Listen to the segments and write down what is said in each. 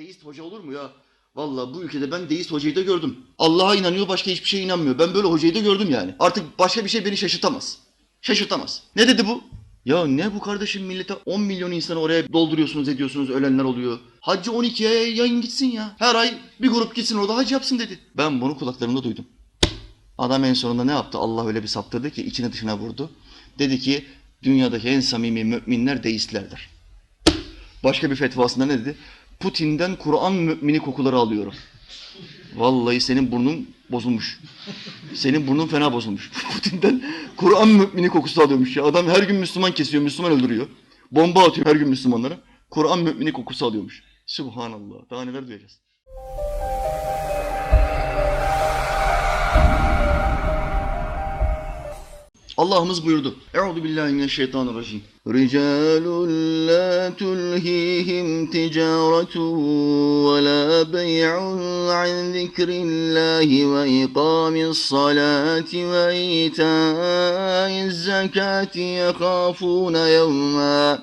Deist hoca olur mu ya? Vallahi bu ülkede ben deist hocayı da gördüm. Allah'a inanıyor başka hiçbir şeye inanmıyor. Ben böyle hocayı da gördüm yani. Artık başka bir şey beni şaşırtamaz. Şaşırtamaz. Ne dedi bu? Ya ne bu kardeşim millete 10 milyon insanı oraya dolduruyorsunuz ediyorsunuz ölenler oluyor. Hacı 12'ye yayın gitsin ya. Her ay bir grup gitsin orada hacı yapsın dedi. Ben bunu kulaklarımda duydum. Adam en sonunda ne yaptı? Allah öyle bir saptırdı ki içine dışına vurdu. Dedi ki dünyadaki en samimi müminler deistlerdir. Başka bir fetvasında ne dedi? Putin'den Kur'an mümini kokuları alıyorum. Vallahi senin burnun bozulmuş. Senin burnun fena bozulmuş. Putin'den Kur'an mümini kokusu alıyormuş ya. Adam her gün Müslüman kesiyor, Müslüman öldürüyor. Bomba atıyor her gün Müslümanlara. Kur'an mümini kokusu alıyormuş. Subhanallah. Daha neler duyacağız. Allah'ımız buyurdu. Euzu billahi mineşşeytanirracim. Ricalun la tulhihim ticaretun ve la bey'un an zikrillahi ve ikamis salati ve itaiz zekati yekafuna yevma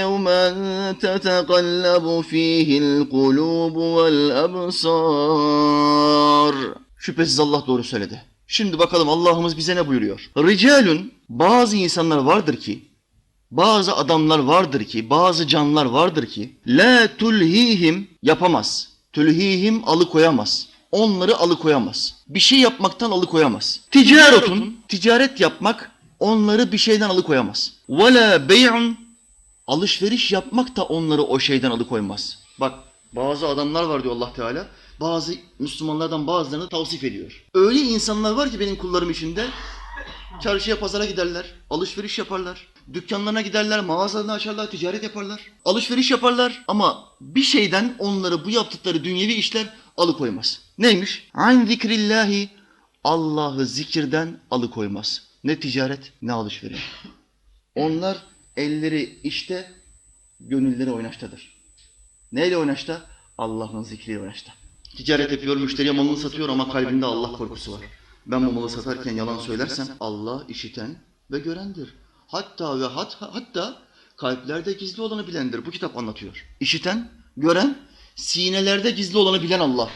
yevmen tetekallabu fihil kulubu vel absar. Şüphesiz Allah doğru söyledi. Şimdi bakalım Allah'ımız bize ne buyuruyor? Ricalun bazı insanlar vardır ki bazı adamlar vardır ki, bazı canlılar vardır ki la tulhihim yapamaz. Tulhihim alıkoyamaz. Onları alıkoyamaz. Bir şey yapmaktan alıkoyamaz. Ticaretun, ticaret yapmak onları bir şeyden alıkoyamaz. Ve la bey'un, alışveriş yapmak da onları o şeyden alıkoymaz. Bak bazı adamlar var diyor Allah Teala. Bazı Müslümanlardan bazılarını tavsif ediyor. Öyle insanlar var ki benim kullarım içinde Çarşıya pazara giderler, alışveriş yaparlar. Dükkanlarına giderler, mağazalarını açarlar, ticaret yaparlar. Alışveriş yaparlar ama bir şeyden onları bu yaptıkları dünyevi işler alıkoymaz. Neymiş? An zikrillahi Allah'ı zikirden alıkoymaz. Ne ticaret ne alışveriş. Onlar elleri işte, gönülleri oynaştadır. Neyle oynaşta? Allah'ın zikriyle oynaşta. Ticaret yapıyor, müşteriye malını satıyor ama kalbinde Allah korkusu var. Ben bu malı satarken yalan söylersem Allah işiten ve görendir. Hatta ve hat, hatta kalplerde gizli olanı bilendir. Bu kitap anlatıyor. İşiten, gören, sinelerde gizli olanı bilen Allah.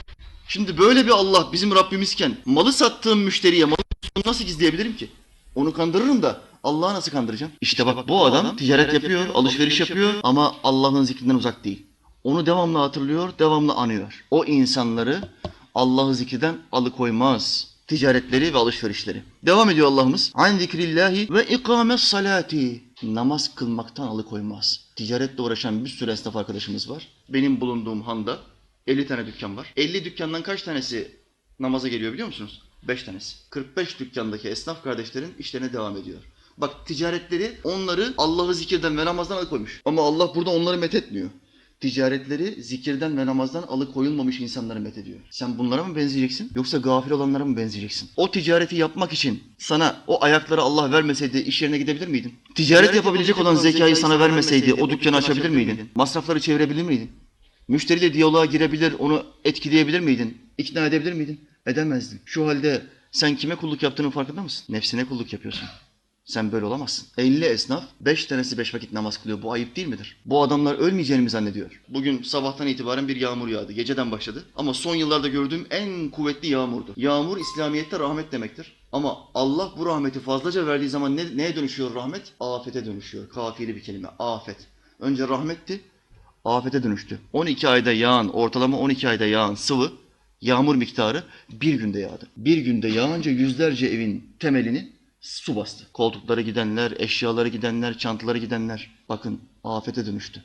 Şimdi böyle bir Allah bizim Rabbimizken malı sattığım müşteriye malı nasıl gizleyebilirim ki? Onu kandırırım da Allah'ı nasıl kandıracağım? İşte bak bu adam ticaret yapıyor, alışveriş yapıyor ama Allah'ın zikrinden uzak değil. Onu devamlı hatırlıyor, devamlı anıyor. O insanları Allah'ı zikriden alıkoymaz. Ticaretleri ve alışverişleri. Devam ediyor Allah'ımız. An zikrillahi ve ikames salati. Namaz kılmaktan alıkoymaz. Ticaretle uğraşan bir sürü esnaf arkadaşımız var. Benim bulunduğum handa 50 tane dükkan var. 50 dükkandan kaç tanesi namaza geliyor biliyor musunuz? 5 tanesi. 45 dükkandaki esnaf kardeşlerin işlerine devam ediyor. Bak ticaretleri onları Allah'ı zikirden ve namazdan alıkoymuş. Ama Allah burada onları methetmiyor ticaretleri zikirden ve namazdan alıkoyulmamış insanları methediyor. Sen bunlara mı benzeyeceksin yoksa gafil olanlara mı benzeyeceksin? O ticareti yapmak için sana o ayakları Allah vermeseydi iş yerine gidebilir miydin? Ticaret, yapabilecek olan zekayı sana vermeseydi o dükkanı açabilir miydin? Masrafları çevirebilir miydin? Müşteriyle diyaloğa girebilir, onu etkileyebilir miydin? İkna edebilir miydin? Edemezdin. Şu halde sen kime kulluk yaptığının farkında mısın? Nefsine kulluk yapıyorsun. Sen böyle olamazsın. 50 esnaf 5 tanesi 5 vakit namaz kılıyor. Bu ayıp değil midir? Bu adamlar ölmeyeceğini mi zannediyor? Bugün sabahtan itibaren bir yağmur yağdı. Geceden başladı. Ama son yıllarda gördüğüm en kuvvetli yağmurdu. Yağmur İslamiyet'te rahmet demektir. Ama Allah bu rahmeti fazlaca verdiği zaman ne, neye dönüşüyor rahmet? Afete dönüşüyor. Kafiyeli bir kelime. Afet. Önce rahmetti. Afete dönüştü. 12 ayda yağan, ortalama 12 ayda yağan sıvı yağmur miktarı bir günde yağdı. Bir günde yağınca yüzlerce evin temelini su bastı. Koltukları gidenler, eşyaları gidenler, çantaları gidenler. Bakın afete dönüştü.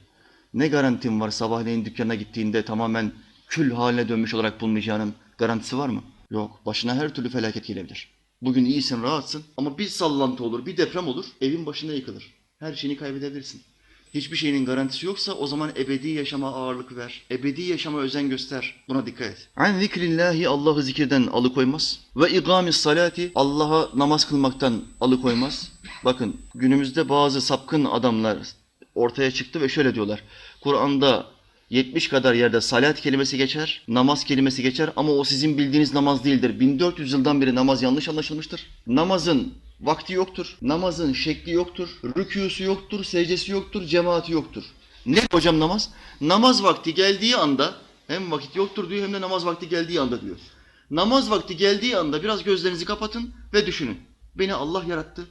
Ne garantin var sabahleyin dükkana gittiğinde tamamen kül haline dönmüş olarak bulmayacağının garantisi var mı? Yok. Başına her türlü felaket gelebilir. Bugün iyisin, rahatsın ama bir sallantı olur, bir deprem olur, evin başına yıkılır. Her şeyini kaybedebilirsin. Hiçbir şeyinin garantisi yoksa o zaman ebedi yaşama ağırlık ver. Ebedi yaşama özen göster. Buna dikkat et. An zikrillahi Allah'ı zikirden alıkoymaz. Ve igamis salati Allah'a namaz kılmaktan alıkoymaz. Bakın günümüzde bazı sapkın adamlar ortaya çıktı ve şöyle diyorlar. Kur'an'da 70 kadar yerde salat kelimesi geçer, namaz kelimesi geçer ama o sizin bildiğiniz namaz değildir. 1400 yıldan beri namaz yanlış anlaşılmıştır. Namazın vakti yoktur, namazın şekli yoktur, rükûsu yoktur, secdesi yoktur, cemaati yoktur. Ne hocam namaz? Namaz vakti geldiği anda hem vakit yoktur diyor hem de namaz vakti geldiği anda diyor. Namaz vakti geldiği anda biraz gözlerinizi kapatın ve düşünün. Beni Allah yarattı.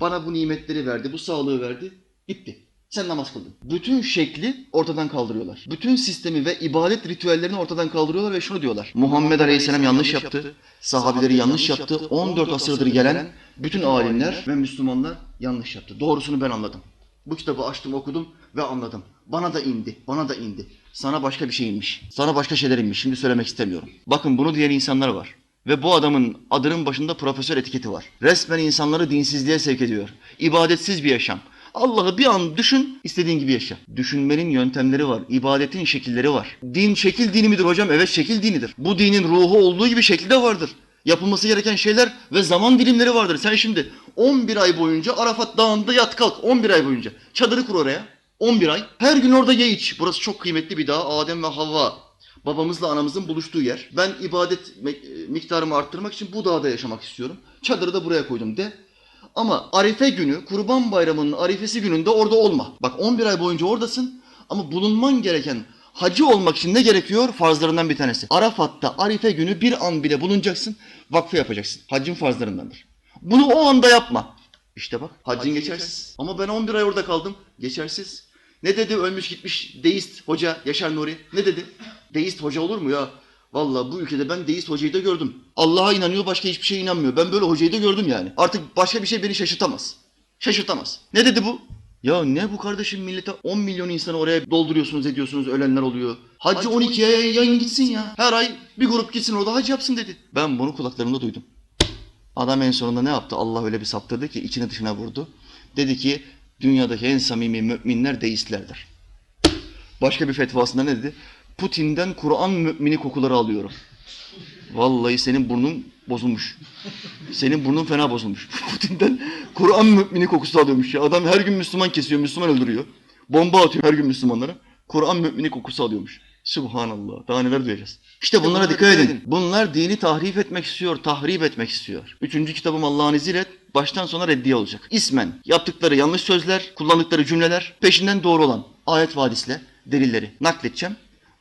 Bana bu nimetleri verdi, bu sağlığı verdi. Bitti. Sen namaz kıldın. Bütün şekli ortadan kaldırıyorlar. Bütün sistemi ve ibadet ritüellerini ortadan kaldırıyorlar ve şunu diyorlar. Muhammed Aleyhisselam yanlış yaptı. Sahabeleri yanlış yaptı. 14 asırdır gelen bütün alimler ve Müslümanlar yanlış yaptı. Doğrusunu ben anladım. Bu kitabı açtım okudum ve anladım. Bana da indi, bana da indi. Sana başka bir şey inmiş. Sana başka şeyler inmiş. Şimdi söylemek istemiyorum. Bakın bunu diyen insanlar var. Ve bu adamın adının başında profesör etiketi var. Resmen insanları dinsizliğe sevk ediyor. İbadetsiz bir yaşam. Allah'ı bir an düşün, istediğin gibi yaşa. Düşünmenin yöntemleri var, ibadetin şekilleri var. Din şekil dini midir hocam? Evet şekil dinidir. Bu dinin ruhu olduğu gibi şekli de vardır. Yapılması gereken şeyler ve zaman dilimleri vardır. Sen şimdi 11 ay boyunca Arafat Dağı'nda yat kalk 11 ay boyunca. Çadırı kur oraya. 11 ay. Her gün orada ye iç. Burası çok kıymetli bir dağ. Adem ve Havva babamızla anamızın buluştuğu yer. Ben ibadet me- miktarımı arttırmak için bu dağda yaşamak istiyorum. Çadırı da buraya koydum de. Ama Arife günü, Kurban Bayramı'nın Arifesi gününde orada olma. Bak 11 ay boyunca oradasın ama bulunman gereken hacı olmak için ne gerekiyor? Farzlarından bir tanesi. Arafat'ta Arife günü bir an bile bulunacaksın, vakfı yapacaksın. Haccın farzlarındandır. Bunu o anda yapma. İşte bak haccın geçersiz. Ama ben 11 ay orada kaldım. Geçersiz. Ne dedi ölmüş gitmiş deist hoca Yaşar Nuri? Ne dedi? Deist hoca olur mu ya? Vallahi bu ülkede ben deist hocayı da gördüm. Allah'a inanıyor başka hiçbir şeye inanmıyor. Ben böyle hocayı da gördüm yani. Artık başka bir şey beni şaşırtamaz. Şaşırtamaz. Ne dedi bu? Ya ne bu kardeşim millete 10 milyon insanı oraya dolduruyorsunuz ediyorsunuz ölenler oluyor. Hacı 12'ye yayın gitsin ya. Her ay bir grup gitsin orada hac yapsın dedi. Ben bunu kulaklarımda duydum. Adam en sonunda ne yaptı? Allah öyle bir saptırdı ki içine dışına vurdu. Dedi ki dünyadaki en samimi müminler deistlerdir. Başka bir fetvasında ne dedi? Putin'den Kur'an mümini kokuları alıyorum. Vallahi senin burnun bozulmuş. Senin burnun fena bozulmuş. Putin'den Kur'an mümini kokusu alıyormuş ya. Adam her gün Müslüman kesiyor, Müslüman öldürüyor. Bomba atıyor her gün Müslümanlara. Kur'an mümini kokusu alıyormuş. Subhanallah. Daha neler duyacağız. İşte bunlara dikkat edin. Bunlar dini tahrif etmek istiyor, tahrip etmek istiyor. Üçüncü kitabım Allah'ın izniyle baştan sona reddiye olacak. İsmen yaptıkları yanlış sözler, kullandıkları cümleler, peşinden doğru olan ayet ve hadisle delilleri nakledeceğim.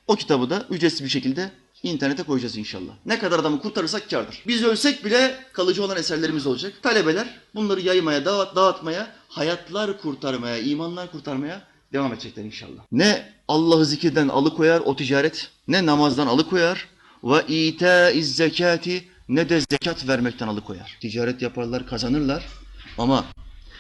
O kitabı da ücretsiz bir şekilde internete koyacağız inşallah. Ne kadar adamı kurtarırsak kârdır. Biz ölsek bile kalıcı olan eserlerimiz olacak. Talebeler bunları yaymaya, dağıt, dağıtmaya, hayatlar kurtarmaya, imanlar kurtarmaya devam edecekler inşallah. Ne Allah'ı zikirden alıkoyar o ticaret, ne namazdan alıkoyar ve itaiz zekati ne de zekat vermekten alıkoyar. Ticaret yaparlar, kazanırlar ama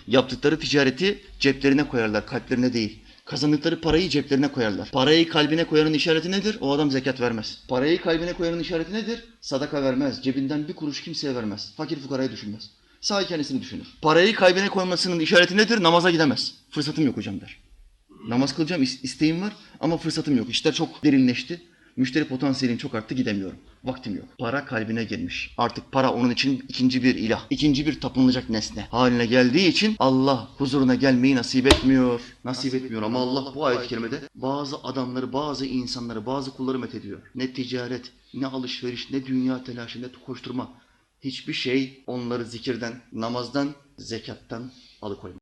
yaptıkları ticareti ceplerine koyarlar, kalplerine değil. Kazandıkları parayı ceplerine koyarlar. Parayı kalbine koyanın işareti nedir? O adam zekat vermez. Parayı kalbine koyanın işareti nedir? Sadaka vermez. Cebinden bir kuruş kimseye vermez. Fakir fukarayı düşünmez. Sadece kendisini düşünür. Parayı kalbine koymasının işareti nedir? Namaza gidemez. Fırsatım yok hocam der. Namaz kılacağım is- isteğim var ama fırsatım yok. İşler çok derinleşti. Müşteri potansiyelim çok arttı gidemiyorum. Vaktim yok. Para kalbine girmiş. Artık para onun için ikinci bir ilah, ikinci bir tapınılacak nesne haline geldiği için Allah huzuruna gelmeyi nasip etmiyor. Nasip etmiyor ama Allah bu ayet-i kerimede bazı adamları, bazı insanları, bazı kulları methediyor. Ne ticaret, ne alışveriş, ne dünya telaşı, ne koşturma. Hiçbir şey onları zikirden, namazdan, zekattan alıkoymaz.